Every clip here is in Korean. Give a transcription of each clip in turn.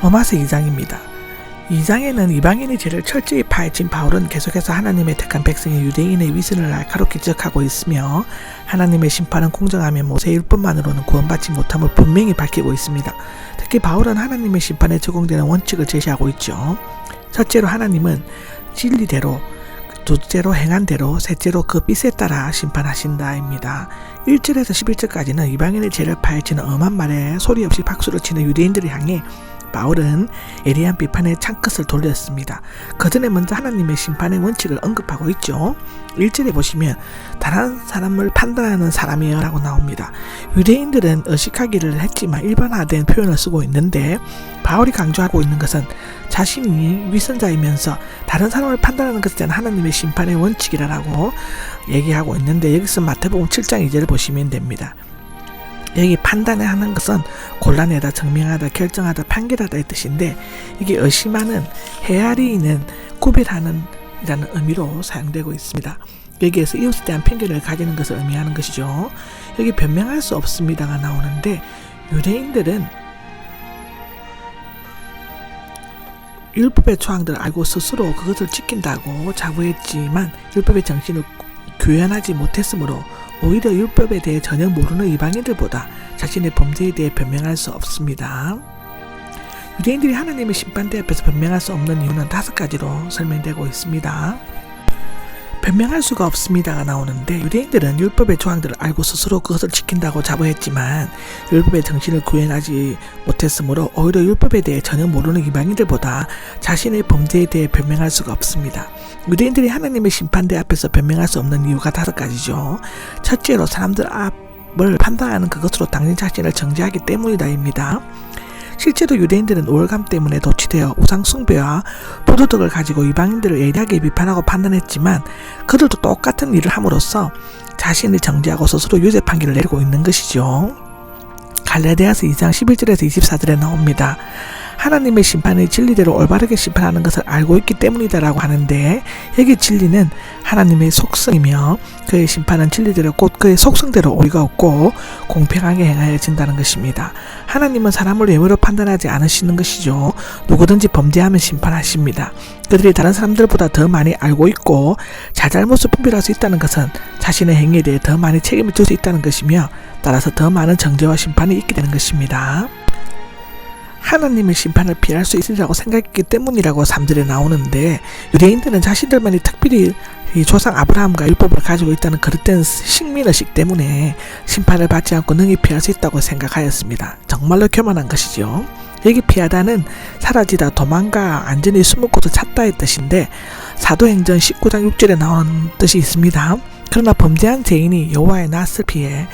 로마서 2장입니다. 2장에는 이방인의 죄를 철저히 파헤친 바울은 계속해서 하나님의 택한 백성의 유대인의 위선을 날카롭게 지적하고 있으며 하나님의 심판은 공정하며 모세율법만으로는 구원받지 못함을 분명히 밝히고 있습니다. 특히 바울은 하나님의 심판에 적용되는 원칙을 제시하고 있죠. 첫째로 하나님은 진리대로 둘째로 행한 대로 셋째로 그 빛에 따라 심판하신다입니다. 1절에서 11절까지는 이방인의 죄를 파헤치는 엄한 말에 소리 없이 박수를 치는 유대인들을 향해 바울은 예리한 비판의 창끝을 돌렸습니다. 그 전에 먼저 하나님의 심판의 원칙을 언급하고 있죠. 1절에 보시면 다른 사람을 판단하는 사람이여 라고 나옵니다. 유대인들은 의식하기를 했지만 일반화된 표현을 쓰고 있는데 바울이 강조하고 있는 것은 자신이 위선자이면서 다른 사람을 판단하는 것에 대한 하나님의 심판의 원칙이라고 얘기하고 있는데 여기서 마태복음 7장 2절을 보시면 됩니다. 여기 판단을 하는 것은 곤란하다, 증명하다, 결정하다, 판결하다의 뜻인데 이게 의심하는, 헤아리는, 구별하는 이라는 의미로 사용되고 있습니다. 여기에서 이웃에 대한 편견을 가지는 것을 의미하는 것이죠. 여기 변명할 수 없습니다가 나오는데 유대인들은 율법의 조항들을 알고 스스로 그것을 지킨다고 자부했지만 율법의 정신을 교연하지 못했으므로 오히려 율법에 대해 전혀 모르는 이방인들보다 자신의 범죄에 대해 변명할 수 없습니다. 유대인들이 하나님의 심판대 앞에서 변명할 수 없는 이유는 다섯 가지로 설명되고 있습니다. 변명할 수가 없습니다가 나오는데 유대인들은 율법의 조항들을 알고 스스로 그것을 지킨다고 자부했지만 율법의 정신을 구현하지 못했으므로 오히려 율법에 대해 전혀 모르는 이방인들보다 자신의 범죄에 대해 변명할 수가 없습니다. 유대인들이 하나님의 심판대 앞에서 변명할 수 없는 이유가 다섯 가지죠. 첫째로 사람들 앞을 판단하는 그것으로 당신 자신을 정죄하기 때문이다입니다. 실제로 유대인들은 우월감 때문에 도취되어 우상 숭배와 부도덕을 가지고 이방인들을 예리하게 비판하고 판단했지만 그들도 똑같은 일을 함으로써 자신을 정죄하고 스스로 유죄 판결을 내리고 있는 것이죠. 갈라디아서 2장 11절에서 24절에 나옵니다. 하나님의 심판의 진리대로 올바르게 심판하는 것을 알고 있기 때문이다라고 하는데 여기 진리는 하나님의 속성이며 그의 심판은 진리대로 곧 그의 속성대로 오리가 없고 공평하게 행하여진다는 것입니다. 하나님은 사람을 외모로 판단하지 않으시는 것이죠. 누구든지 범죄하면 심판하십니다. 그들이 다른 사람들보다 더 많이 알고 있고 자잘못을 분별할 수 있다는 것은 자신의 행위에 대해 더 많이 책임을 질 수 있다는 것이며 따라서 더 많은 정죄와 심판이 있게 되는 것입니다. 하나님의 심판을 피할 수 있으리라고 생각했기 때문이라고 3절에 나오는데 유대인들은 자신들만이 특별히 이 조상 아브라함과 율법을 가지고 있다는 그릇된 식민의식 때문에 심판을 받지 않고 능히 피할 수 있다고 생각하였습니다. 정말로 교만한 것이죠. 여기 피하다는 사라지다, 도망가, 안전히 숨을 곳을 찾다의 뜻인데 사도행전 19장 6절에 나오는 뜻이 있습니다. 그러나 범죄한 죄인이 여호와의 낯을 피해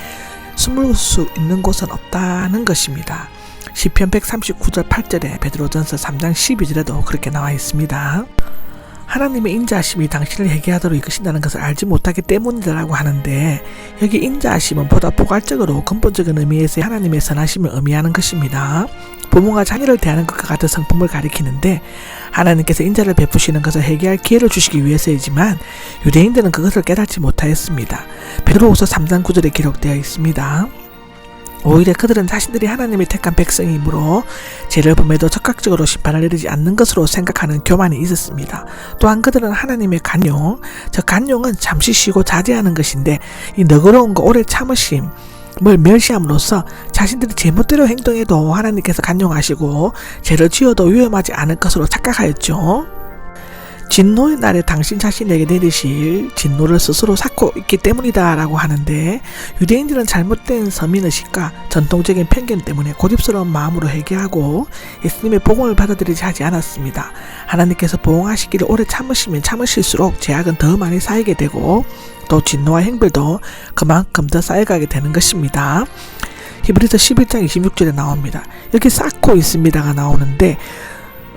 숨을 수 있는 곳은 없다는 것입니다. 시편 139절 8절에 베드로전서 3장 12절에도 그렇게 나와 있습니다. 하나님의 인자하심이 당신을 회개하도록 이끄신다는 것을 알지 못하기 때문이라고 하는데 여기 인자하심은 보다 포괄적으로 근본적인 의미에서 하나님의 선하심을 의미하는 것입니다. 부모가 자녀를 대하는 것과 같은 성품을 가리키는데 하나님께서 인자를 베푸시는 것을 회개할 기회를 주시기 위해서이지만 유대인들은 그것을 깨닫지 못하였습니다. 베드로후서 3장 9절에 기록되어 있습니다. 오히려 그들은 자신들이 하나님이 택한 백성이므로 죄를 범해도 적극적으로 심판을 내리지 않는 것으로 생각하는 교만이 있었습니다. 또한 그들은 하나님의 간용, 저 간용은 잠시 쉬고 자제하는 것인데 이 너그러움과 오래 참으심, 뭘 멸시함으로써 자신들이 제멋대로 행동해도 하나님께서 간용하시고 죄를 지어도 위험하지 않을 것으로 착각하였죠. 진노의 날에 당신 자신에게 내리실 진노를 스스로 쌓고 있기 때문이다라고 하는데 유대인들은 잘못된 서민의식과 전통적인 편견 때문에 고집스러운 마음으로 회개하고 예수님의 복음을 받아들이지 하지 않았습니다. 하나님께서 보응하시기를 오래 참으시면 참으실수록 죄악은 더 많이 쌓이게 되고 또 진노와 행별도 그만큼 더 쌓여가게 되는 것입니다. 히브리서 11장 26절에 나옵니다. 여기 쌓고 있습니다가 나오는데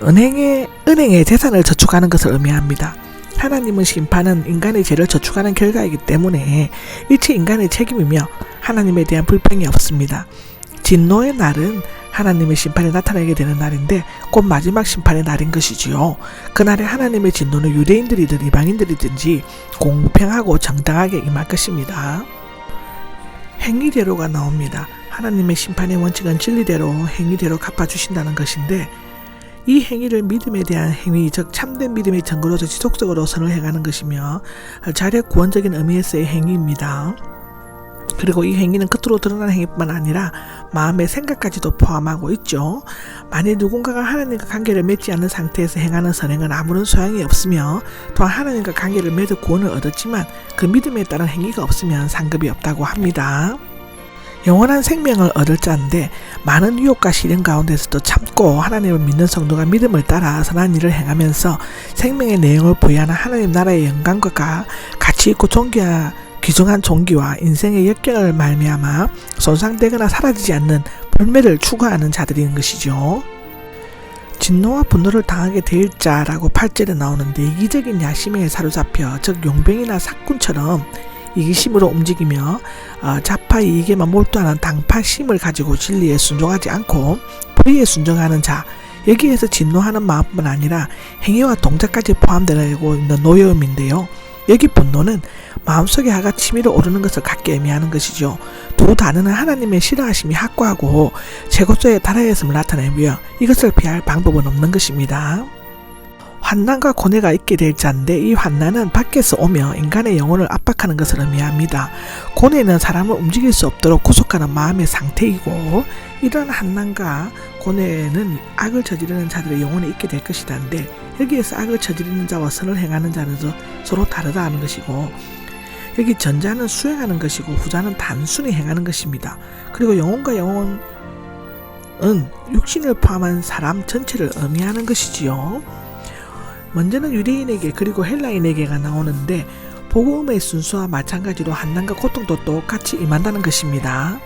은행에 은행에 재산을 저축하는 것을 의미합니다. 하나님은 심판은 인간의 죄를 저축하는 결과이기 때문에 일체 인간의 책임이며 하나님에 대한 불평이 없습니다. 진노의 날은 하나님의 심판이 나타나게 되는 날인데 곧 마지막 심판의 날인 것이지요. 그날에 하나님의 진노는 유대인들이든 이방인들이든지 공평하고 정당하게 임할 것입니다. 행위대로가 나옵니다. 하나님의 심판의 원칙은 진리대로 행위대로 갚아주신다는 것인데 이 행위를 믿음에 대한 행위, 즉 참된 믿음의 증거로서 지속적으로 선을 행하는 것이며 자력 구원적인 의미에서의 행위입니다. 그리고 이 행위는 겉으로 드러나는 행위뿐만 아니라 마음의 생각까지도 포함하고 있죠. 만일 누군가가 하나님과 관계를 맺지 않는 상태에서 행하는 선행은 아무런 소양이 없으며 또한 하나님과 관계를 맺어 구원을 얻었지만 그 믿음에 따른 행위가 없으면 상급이 없다고 합니다. 영원한 생명을 얻을 자인데 많은 유혹과 시련 가운데서도 참고 하나님을 믿는 성도가 믿음을 따라 선한 일을 행하면서 생명의 내용을 부여하는 하나님 나라의 영광과 가- 가치 있고 존귀한 귀중한 종기와 인생의 역경을 말미암아 손상되거나 사라지지 않는 불매를 추구하는 자들인 것이죠. 진노와 분노를 당하게 될 자라고 8절에 나오는데 이기적인 야심에 사로잡혀 즉 용병이나 사꾼처럼 이기심으로 움직이며 어, 자파 이익에만 몰두하는 당파심을 가지고 진리에 순종하지 않고 불의에 순종하는 자 여기에서 진노하는 마음뿐만 아니라 행위와 동작까지 포함되고 있는 노여움인데요. 여기 분노는 마음속에 하가 치밀어 오르는 것을 갖게 의미하는 것이죠. 두 단어는 하나님의 싫어하심이 확고하고 제고조의 달하였음을 나타내며 이것을 피할 방법은 없는 것입니다. 환난과 고뇌가 있게 될 자인데 이 환난은 밖에서 오며 인간의 영혼을 압박하는 것을 의미합니다. 고뇌는 사람을 움직일 수 없도록 구속하는 마음의 상태이고 이런 환난과 고뇌는 악을 저지르는 자들의 영혼에 있게 될 것이다는데 여기에서 악을 저지르는 자와 선을 행하는 자는 서- 서로 다르다 하는 것이고 여기 전자는 수행하는 것이고 후자는 단순히 행하는 것입니다. 그리고 영혼과 영혼은 육신을 포함한 사람 전체를 의미하는 것이지요. 먼저는 유대인에게 그리고 헬라인에게가 나오는데 복음의 순수와 마찬가지로 한난과 고통도 똑같이 임한다는 것입니다.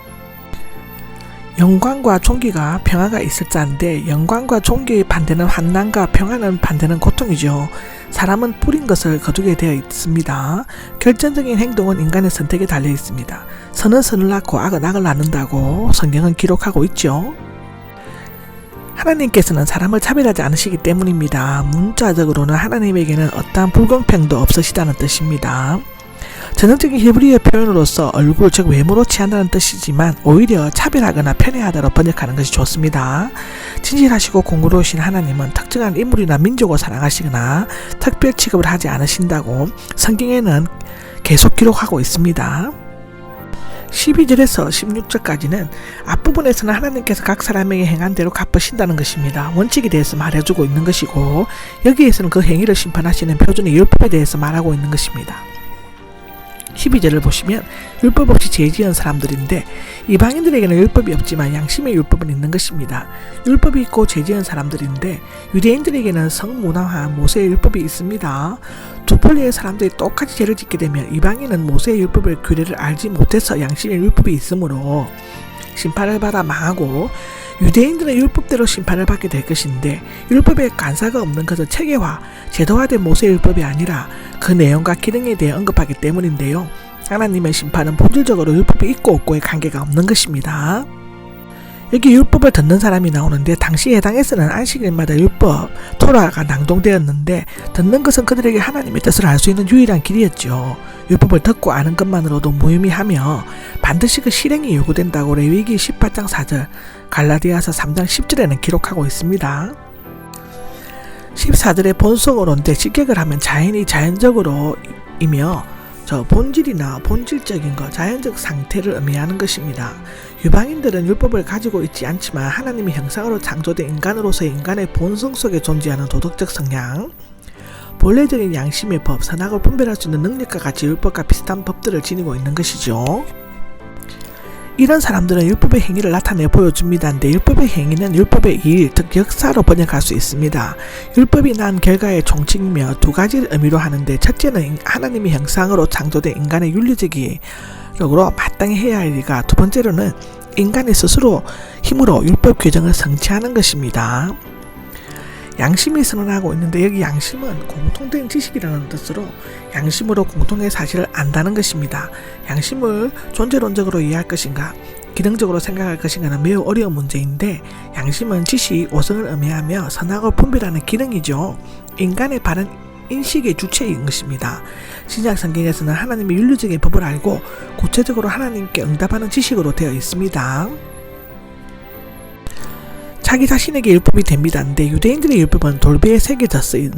영광과 존귀가 평화가 있을 자인데 영광과 존귀의 반대는 환난과 평화는 반대는 고통이죠. 사람은 뿌린 것을 거두게 되어 있습니다. 결정적인 행동은 인간의 선택에 달려 있습니다. 선은 선을 낳고 악은 악을 낳는다고 성경은 기록하고 있죠. 하나님께서는 사람을 차별하지 않으시기 때문입니다. 문자적으로는 하나님에게는 어떠한 불공평도 없으시다는 뜻입니다. 전형적인 히브리어 표현으로서 얼굴 즉 외모로 취한다는 뜻이지만 오히려 차별하거나 편애하다로 번역하는 것이 좋습니다. 진실하시고 공고로우신 하나님은 특정한 인물이나 민족을 사랑하시거나 특별 취급을 하지 않으신다고 성경에는 계속 기록하고 있습니다. 12절에서 16절까지는 앞부분에서는 하나님께서 각 사람에게 행한 대로 갚으신다는 것입니다. 원칙에 대해서 말해주고 있는 것이고 여기에서는 그 행위를 심판하시는 표준의 율법에 대해서 말하고 있는 것입니다. 12절을 보시면 율법 없이 죄 지은 사람들인데 이방인들에게는 율법이 없지만 양심의 율법은 있는 것입니다. 율법이 있고 죄 지은 사람들인데 유대인들에게는 성문화한 모세의 율법이 있습니다. 두 폴리의 사람들이 똑같이 죄를 짓게 되면 이방인은 모세의 율법의 규례를 알지 못해서 양심의 율법이 있으므로 심판을 받아 망하고 유대인들은 율법대로 심판을 받게 될 것인데 율법에 간사가 없는 것은 체계화, 제도화된 모세의 율법이 아니라 그 내용과 기능에 대해 언급하기 때문인데요. 하나님의 심판은 본질적으로 율법이 있고 없고의 관계가 없는 것입니다. 여기 율법을 듣는 사람이 나오는데 당시 해당 에서는 안식일마다 율법 토라가 낭동되었는데 듣는 것은 그들에게 하나님의 뜻을 알 수 있는 유일한 길이었죠. 율법을 듣고 아는 것만으로도 무의미하며 반드시 그 실행이 요구된다고 레위기 18장 4절 갈라디아서 3장 10절에는 기록하고 있습니다. 14절의 본성으로인데 직격을 하면 자연이 자연적으로 이며 저 본질이나 본질적인 것, 자연적 상태를 의미하는 것입니다. 유방인들은 율법을 가지고 있지 않지만 하나님의 형상으로 창조된 인간으로서의 인간의 본성 속에 존재하는 도덕적 성향, 본래적인 양심의 법, 선악을 분별할 수 있는 능력과 같이 율법과 비슷한 법들을 지니고 있는 것이죠. 이런 사람들은 율법의 행위를 나타내 보여줍니다인데 율법의 행위는 율법의 일, 즉 역사로 번역할 수 있습니다. 율법이 난 결과의 총칙이며 두 가지를 의미로 하는데 첫째는 하나님의 형상으로 창조된 인간의 윤리적으로 마땅히 해야 할 일과 두 번째로는 인간의 스스로 힘으로 율법 규정을 성취하는 것입니다. 양심이 선언하고 있는데 여기 양심은 공통된 지식이라는 뜻으로 양심으로 공통의 사실을 안다는 것입니다. 양심을 존재론적으로 이해할 것인가 기능적으로 생각할 것인가는 매우 어려운 문제인데 양심은 지식, 오성을 의미하며 선악을 분별하는 기능이죠. 인간의 바른 인식의 주체인 것입니다. 신약 성경에서는 하나님의 윤리적인 법을 알고 구체적으로 하나님께 응답하는 지식으로 되어 있습니다. 자기 자신에게 율법이 됩니다. 근데 유대인들의 율법은 돌비에 새겨져 쓰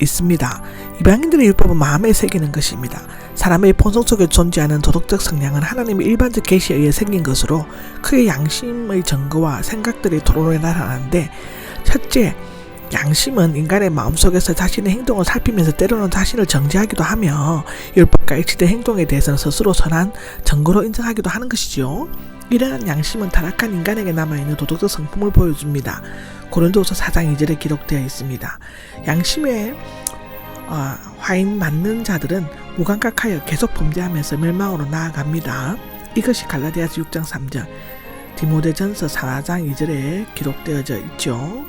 있습니다. 이방인들의 율법은 마음에 새기는 것입니다. 사람의 본성 속에 존재하는 도덕적 성향은 하나님의 일반적 계시에 의해 생긴 것으로 크게 양심의 증거와 생각들이 토론에 나타나는데 첫째, 양심은 인간의 마음속에서 자신의 행동을 살피면서 때로는 자신을 정죄하기도 하며 율법과 일치된 행동에 대해서는 스스로 선한 증거로 인정하기도 하는 것이죠. 이러한 양심은 타락한 인간에게 남아있는 도덕적 성품을 보여줍니다. 고린도서 4장 2절에 기록되어 있습니다. 양심에 어, 화인 맞는 자들은 무감각하여 계속 범죄하면서 멸망으로 나아갑니다. 이것이 갈라디아서 6장 3절, 디모데전서 4장 2절에 기록되어져 있죠.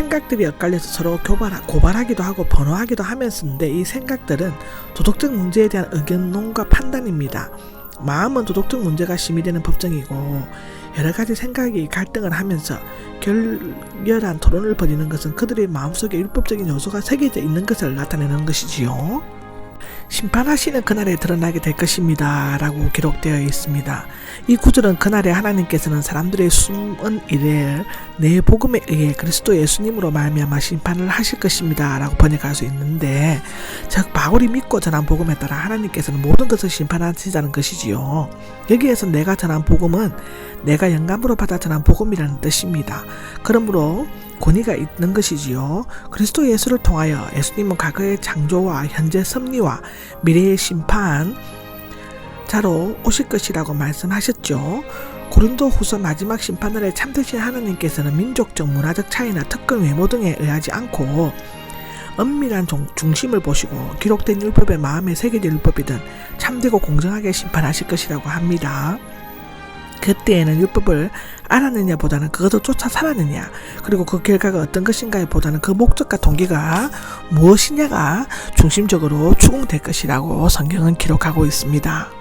생각들이 엇갈려서 서로 교발하, 고발하기도 하고 번호하기도 하면서인데 이 생각들은 도덕적 문제에 대한 의견론과 판단입니다. 마음은 도덕적 문제가 심의 되는 법정이고 여러 가지 생각이 갈등을 하면서 결렬한 토론을 벌이는 것은 그들의 마음속에 율법적인 요소가 새겨져 있는 것을 나타내는 것이지요. 심판하시는 그날에 드러나게 될 것입니다. 라고 기록되어 있습니다. 이 구절은 그날에 하나님께서는 사람들의 숨은 일을 내 복음에 의해 그리스도 예수님으로 말미암아 심판을 하실 것입니다. 라고 번역할 수 있는데 즉 바울이 믿고 전한 복음에 따라 하나님께서는 모든 것을 심판하시자는 것이지요. 여기에서 내가 전한 복음은 내가 영감으로 받아 전한 복음이라는 뜻입니다. 그러므로 권위가 있는 것이지요. 그리스도 예수를 통하여 예수님은 과거의 창조와 현재 섭리와 미래의 심판 자로 오실 것이라고 말씀하셨죠. 고린도 후서 마지막 심판날에 참되신 하나님께서는 민족적 문화적 차이나 특권 외모 등에 의하지 않고 엄밀한 종- 중심을 보시고 기록된 율법의 마음에 새겨진 율법이든 참되고 공정하게 심판하실 것이라고 합니다. 그때에는 율법을 알았느냐 보다는 그것을 쫓아 살았느냐 그리고 그 결과가 어떤 것인가에 보다는 그 목적과 동기가 무엇이냐가 중심적으로 추궁될 것이라고 성경은 기록하고 있습니다.